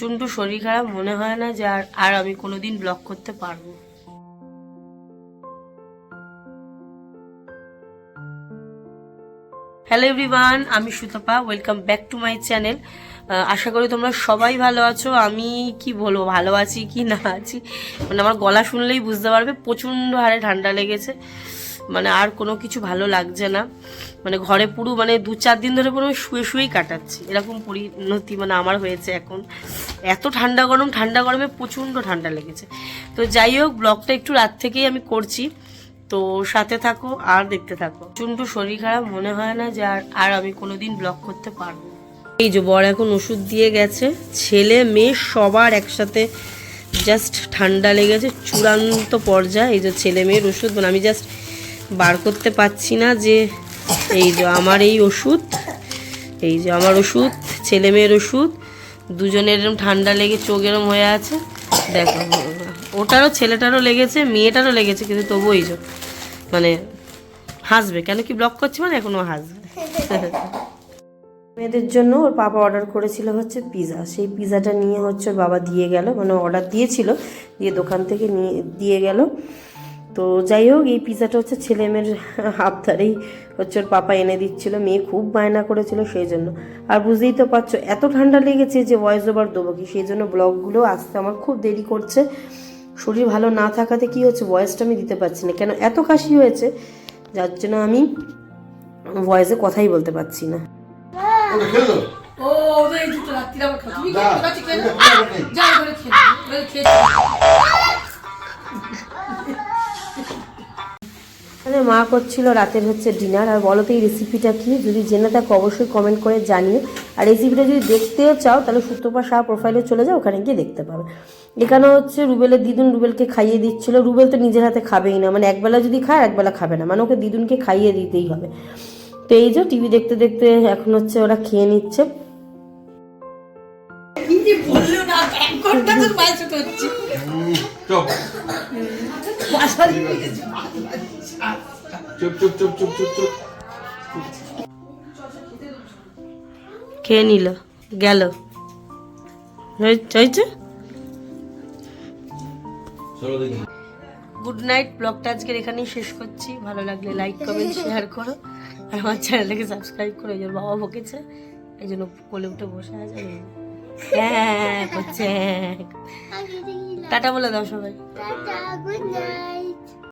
প্রচণ্ড শরীর খারাপ, মনে হয় না যে আর আমি কোনোদিন ব্লগ করতে পারব। হ্যালো এভরিওয়ান আমি Sutapa welcome back to my channel আশা করি তোমরা সবাই ভালো আছো। আমি কি বলব, ভালো আছি কি না আছি? মানে আমার গলা শুনলেই বুঝতে পারবে, প্রচণ্ড হারে ঠান্ডা লেগেছে। মানে আর কোনো কিছু ভালো লাগছে না। মানে ঘরে পুরো মানে দু চার দিন ধরে পুরো শুয়ে শুয়েই কাটাচ্ছি। এরকম পরিণতি মানে আমার হয়েছে এখন। এত ঠান্ডা গরম, ঠান্ডা গরমে প্রচণ্ড ঠান্ডা লেগেছে। তো যাই হোক, ব্লগটা একটু রাত থেকেই আমি করছি। তো সাথে থাকো আর দেখতে থাকো। প্রচণ্ড শরীর খারাপ, মনে হয় না যে আর আর আমি কোনোদিন ব্লগ করতে পারব। এই যে বর এখন ওষুধ দিয়ে গেছে। ছেলে, মেয়ে সবার একসাথে জাস্ট ঠান্ডা লেগেছে। চূড়ান্ত পর্যায়ে এই যে ছেলে মেয়ের ওষুধ মানে আমি জাস্ট বার করতে পারছি না যে এই যে আমার এই ওষুধ, এই যে আমার ওষুধ, ছেলে মেয়ের ওষুধ, দুজনের এরম ঠান্ডা লেগে চোখ এরম হয়ে আছে। দেখো, ওটারও ছেলেটারও লেগেছে, মেয়েটারও লেগেছে, কিন্তু তবু এই যে মানে হাসবে। কেন কি ব্লক করছি মানে এখনও হাসবে। মেয়েদের জন্য ওর বাবা অর্ডার করেছিল হচ্ছে পিৎজা সেই পিৎজাটা নিয়ে হচ্ছে ওর বাবা দিয়ে গেল মানে অর্ডার দিয়েছিল, দিয়ে দোকান থেকে নিয়ে, দিয়ে গেল। তো যাই হোক এই পিৎজাটা হচ্ছে ছেলে মেয়ের হাফধারেই হচ্ছে ওর পাপা এনে দিচ্ছিল মেয়ে খুব বায়না করেছিল সেই জন্য আর বুঝতেই তো পারছ এত ঠান্ডা লেগেছে যে ভয়েস ওভার দেবো কি? সেই জন্য ব্লগগুলো আসতে আমার খুব দেরি করছে। শরীর ভালো না থাকাতে কি হচ্ছে? ভয়েসটা আমি দিতে পারছি না। কেন? এত কাশি হয়েছে যার জন্য আমি ভয়েসে কথাই বলতে পারছি না। ও ওদের রাত্রিরে খাও তুমি যা, খেয়ে কাছে খেয়ে মানে মা করছিল রাতের হচ্ছে ডিনার আর বলো তো এই রেসিপিটা কি? যদি জেনে থাকো অবশ্যই কমেন্ট করে জানিও। আর রেসিপিটা যদি দেখতেও চাও তাহলে সূত্রপা শাহ প্রোফাইলে চলে যাও ওখানে গিয়ে দেখতে পাবে। এখানে হচ্ছে রুবেলের দিদুন রুবেলকে খাইয়ে দিচ্ছিল। রুবেল তো নিজের হাতে খাবেই না মানে একবেলা যদি খায় একবেলা খাবে না। মানে ওকে দিদুনকে খাইয়ে দিতেই হবে। তো এই যে টিভি দেখতে দেখতে এখন হচ্ছে ওরা খেয়ে নিচ্ছে। চুপ চুপ চুপ চুপ চুপ চুপ। খেয়ে নিল গেল। হয়েছে? গুড নাইট ব্লগটা আজকের এখানেই শেষ করছি। ভালো লাগলে লাইক কমেন্ট শেয়ার করো। আর আমার চ্যানেলটাকে সাবস্ক্রাইব করো এই জন্য বাবা বকেছে। এই জন্য কোলে উঠে বসে আছে। হ্যাঁ করছে। টাটা বলে দাও সবাই। good night.